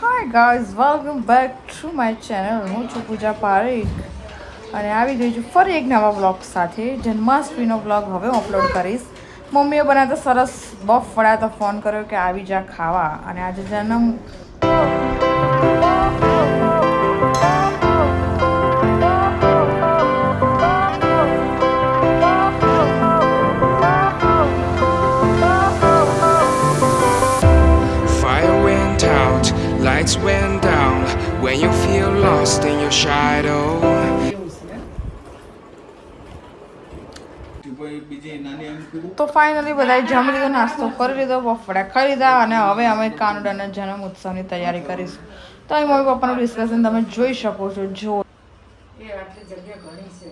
Hi guys welcome back to my channel હું છું પૂજા પારેખ અને આવી ગઈ છું ફરી એક નવા વ્લોગ સાથે જન્માષ્ટમીનો વ્લોગ હવે હું અપલોડ કરીશ. મમ્મીએ બનાવતા સરસ બફ વડા તો ફોન કર્યો કે આવી જા ખાવા. અને આજે જન્મ lights went down. When you feel lost in your shadow. તો ફાઇનલી બધાએ જમી લીધો નાસ્તો કરી લીધો બફડા ખાઈ લીધા અને હવે અમે કાનુડાના જન્મ ઉત્સવની તૈયારી કરીશું તો અહીં મમ્મી પપ્પાનું ડિસ્કશન તમે જોઈ શકો છો જો એ આટલી જગ્યા ઘણી છે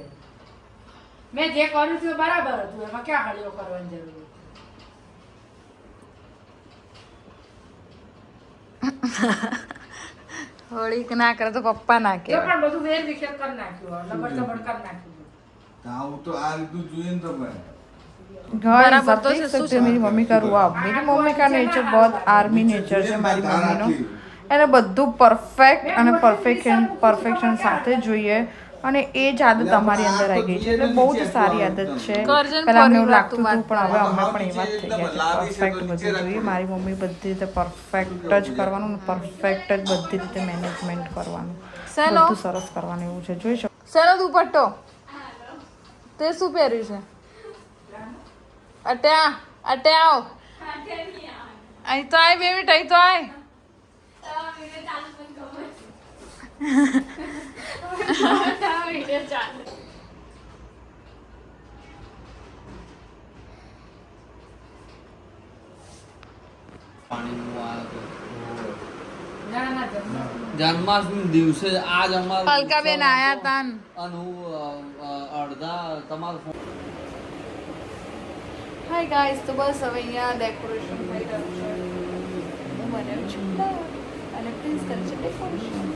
મેં જે કર્યું હતું બરાબર હતું એમાં ક્યાં હળીઓ કરવાની જરૂર હતી હોળી ના કરે તો પપ્પા ના એ કે પણ બધું વેર વિખેર કરી નાખ્યું લબડ જબડ કરી નાખ્યું તો આવું તો આ રીતનું જોઈએ ને તો ભાઈ गाइस आप देख सकते हो मेरी मम्मी का रुआब मेरी मम्मी का नेचर बहुत आर्मी नेचर છે મારી મમ્મીનો એને બધું પરફેક્ટ અને પરફેક્શન પરફેક્શન સાથે જોઈએ અને એ જ આદત અમારી અંદર આવી ગઈ છે. એટલે બહુ જ સારી આદત છે. પહેલા અમને એવું લાગતું હતું પણ હવે અમે પણ એવા જ થઈ ગયા છે. પરફેક્ટ બધું જોઈએ. મારી મમ્મી બધી રીતે પરફેક્ટ જ કરવાનું પરફેક્ટ જ બધી રીતે મેનેજમેન્ટ કરવાનું. બધું સરસ કરવાનું એવું છે. જોઈ શકો. શેનો દુપટ્ટો? તે શું પહેર્યું છે? અટ્યા અટ્યા આવ. અહીં તો આય બેબી અહીં તો આય પાણીનું આ તો. ના ના જમવા જન્માષ્ટમી દિવસે આજ અમાર અલકાબેન આયા તાન. અને હું અડધા તમારો ફોન હાય ગાઈસ તો બસ હવે અહીંયા ડેકોરેશન થઈ રહ્યું છે. હું બનાવું છું અને પ્રિન્સ કરે છે ડેકોરેશન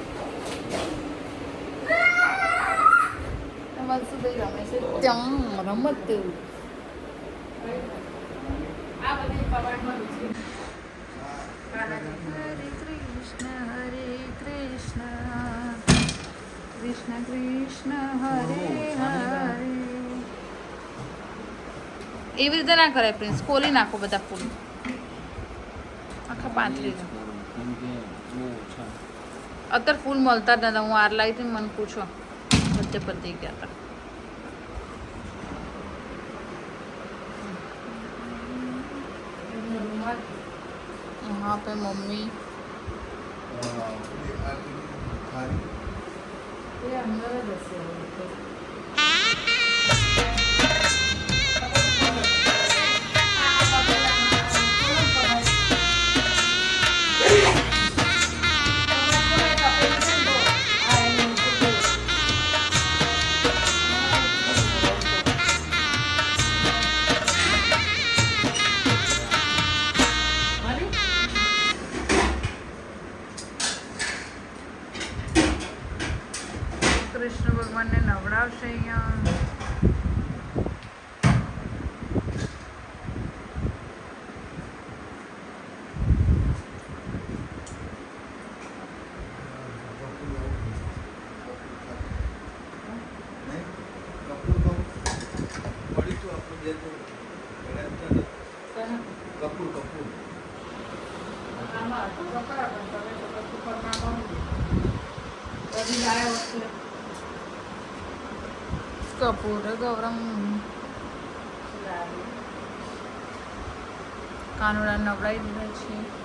મનસુભાઈ રમે છે ત્યાં રમત આ બધી કબાટમાં રુચિ. હરે કૃષ્ણ કૃષ્ણ કૃષ્ણ કૃષ્ણ હરે હરે. એવી રીતે ના કરાય પ્રિન્સ ખોલી નાખો બધા ફૂલ. આખા પાંચરી અત્યારે ફૂલ મળતા જ નતા હું આર લાવીથી મને પૂછો. બધે પતી ગયા હતા. હા પે મમ્મી. એ અંદર જ હશે ભગવાનને નવડાવશે અહીંયા. કપૂર કપૂર આમાં તો પણ તમે તો કશું કરવા માંગો. બધી લાયા વસ્તુ કપૂર ગૌરમ કાનુડા નવડાવી દીધા છે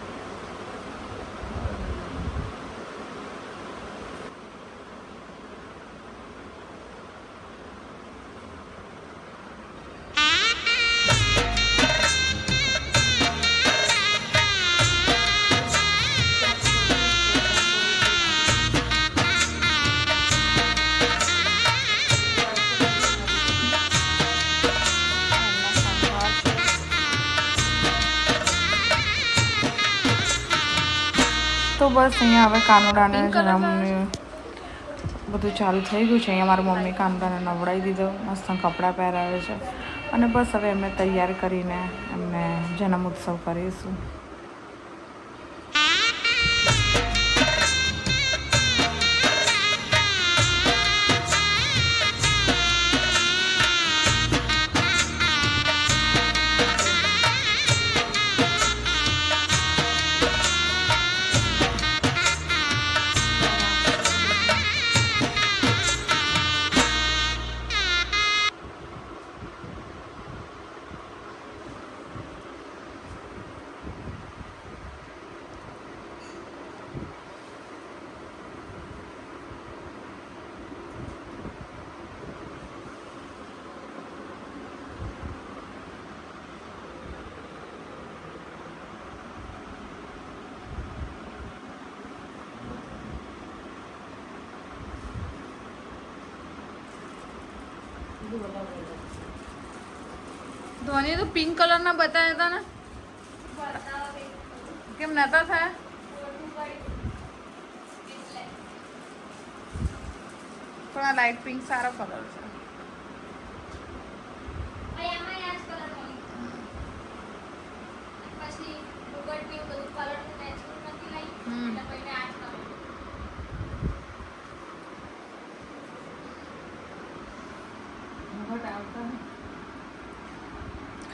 તો બસ અહીંયા હવે કાનુડાને જન્મની બધું ચાલુ થઈ ગયું છે. અહીંયા મારી મમ્મી કાનુડાને નવડાવી દીધો. મસ્ત કપડાં પહેરાવે છે. અને બસ હવે એમને તૈયાર કરીને એમને જન્મ ઉત્સવ કરીશું. ધોની તો પિંક કલરના બતાવ્યા હતા ને? કેમ નતા થયા? પણ આ લાઇટ પિંક સારો કલર છે.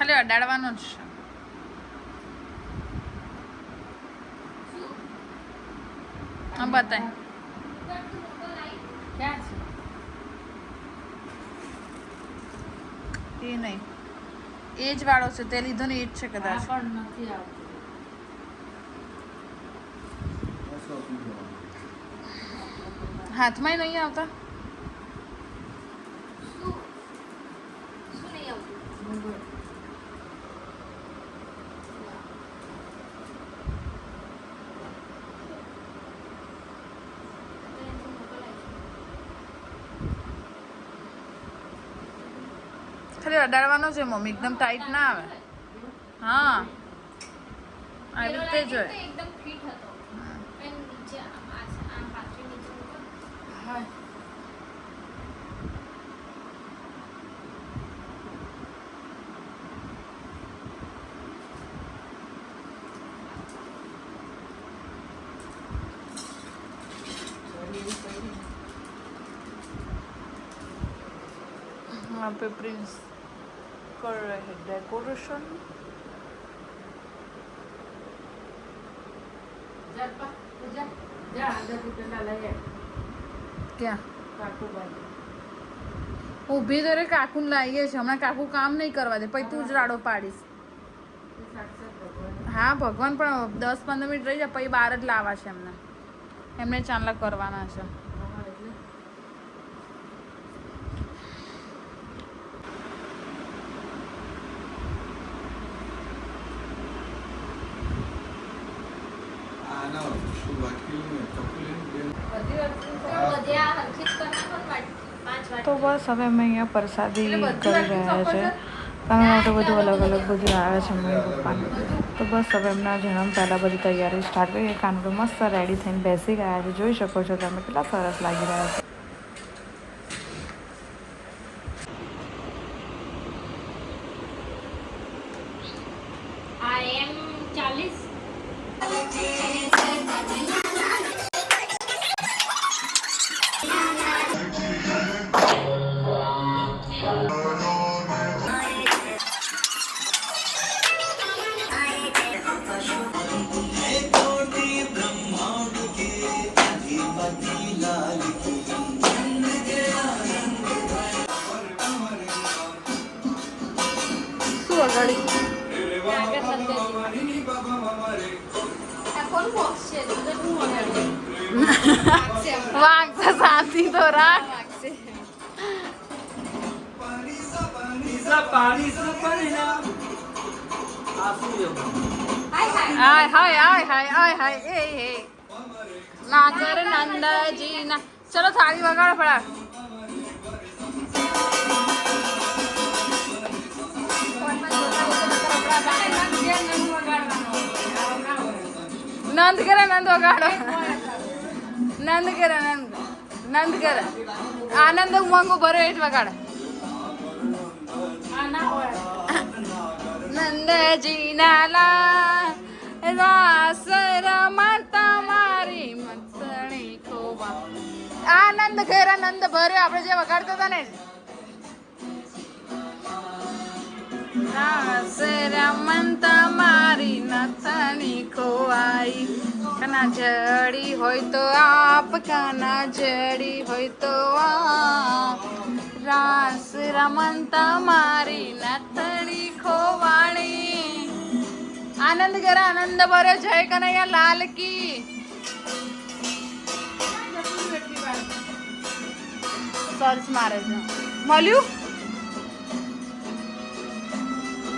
ખાલી અડાડવાનો જ છે. હા બતાય. એ નહીં. એ જ વાળો છે તે લીધો ને એ જ છે કદાચ. પણ નથી આવતું. બસો હાથમાંય નહીં આવતા? કરવાનો છે મમ્મી એકદમ ટાઈટ ના આવે હા આવી રીતે જોઈએ એકદમ ફિટ હતો यहाँ पे प्रिंस कर रहे हैं डेकोरेशन જા પા, જા જા અંદર તૂટેલા લઈ આવ. क्या કાકુ બાજુ ઊભી તો રે કાકુને લાવીએ છે હમણાં કાકુ કામ નહીં કરવા દે પછી તું જ રાડો પાડીશ એ સાક્ષાત ભગવાન હા ભગવાન પણ દસ પંદર મિનિટ રહી જાય પછી બહાર જ લાવવા છે એમને એમને ચાંદલા કરવાના છે બસ હવે અમે અહીંયા પ્રસાદી કરી રહ્યા છે. કારણ માટે બધું અલગ અલગ બધું આવે છે મમ્મી પપ્પાને તો બસ હવે એમના જન્મ પહેલાં બધી તૈયારી સ્ટાર્ટ કરીએ કાનડું મસ્ત રેડી થઈને બેસી ગયા છે. જોઈ શકો છો તમે કેટલા સરસ લાગી રહ્યા છે. वाघचा साथी दोरा हाय हाय हाय हाय हाय हाय ए हे नागर नंदाजी ना चलो थाळी वगळ पडा नंद करा नंद गाडो नंद करा नंद नंद करा आनंद उमंग बरो येत गाडा नंदजी नाला रास रमाता मारी मतणी खोबा આનંદ ઘેર આનંદ ભર્યો આપણે જે વગાડતા હતા ને રાસ રમતા મારી નથની ખોવાઈ કના જડી હોય તો આપ કના જડી હોય તો આપ રાસ રમન મારી નથણી ખોવાણી આનંદ ઘર આનંદ ભર્યો જય કનૈયા લાલ કી સર્ચ મારે છે મળ્યું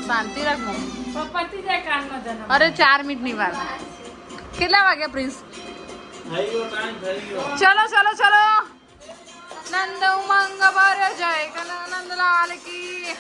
શાંતિ રાખ. મમ્મી પપ્પાથી જાય કાનમાં જન્મ. અરે ચાર મિનિટની વાત. કેટલા વાગ્યા પ્રિન્સ? થઈ ગયો ટાઈમ થઈ ગયો ચલો ચલો ચલો. નંદ ઉમંગ ભર જય. કન નંદલાલ કી.